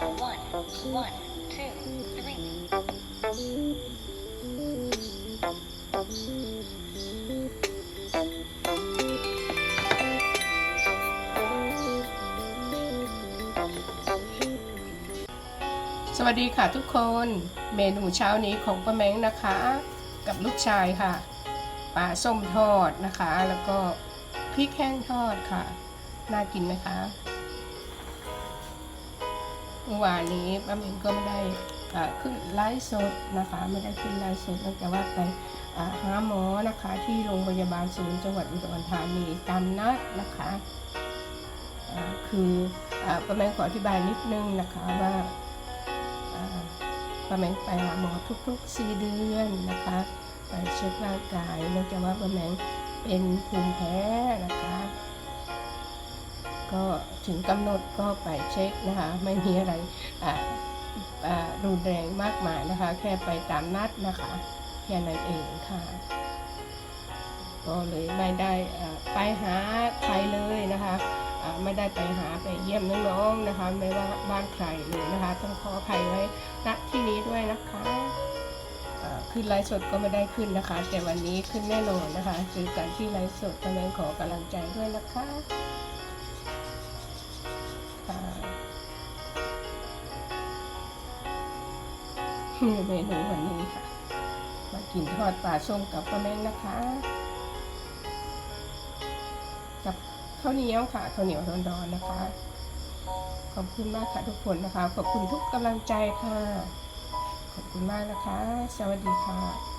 สวัสดีค่ะทุกคนเมนูเช้านี้ของป้าแมงนะคะ กับลูกชายค่ะปลาส้มทอดนะคะ แล้วก็พริกแห้งทอดค่ะ น่ากินไหมคะ เมื่อวานนี้ป้าแมงก็ไม่ได้ขึ้นไลฟ์สดนะคะ ไม่ได้ขึ้นไลฟ์สดเนื่องจากว่าไปหาหมอนะคะที่โรงพยาบาลศูนย์จังหวัดอุดรธานีตามนัดนะคะคืออป้าแมงขออธิบายนิดนึงนะคะว่าป้าแมงไปหาหมอทุกๆ4เดือนนะคะไปเช็คร่างกายเนื่องจากว่าป้าแมงเป็นภูมิแพ้นะคะ ก็ถึงกำหนดก็ไปเช็คนะคะ ไม่มีอะไรรุนแรงมากมายนะคะ แค่ไปตามนัดนะคะ แค่นั้นเองค่ะก็เลยไม่ได้ไปหาใครเลยนะคะไม่ได้ไปหาไปเยี่ยมน้องๆนะคะ ไม่ว่าบ้านใครเลยนะคะ ต้องขออภัยไว้ณที่นี้ด้วยนะคะขึ้นไลฟ์สดก็ไม่ได้ขึ้นนะคะ แต่วันนี้ขึ้นแน่นอนนะคะเจอกันที่ไลฟ์สดกำลังขอกำลังใจด้วยนะคะค่ะ เมนูวันนี้ค่ะ มากินทอดปลาส้มกับปลาแมงนะคะ กับข้าวเหนียวค่ะข้าวเหนียวร้อนๆนะคะ ขอบคุณมากค่ะทุกคนนะคะ ขอบคุณทุกกำลังใจค่ะ ขอบคุณมากนะคะ สวัสดีค่ะ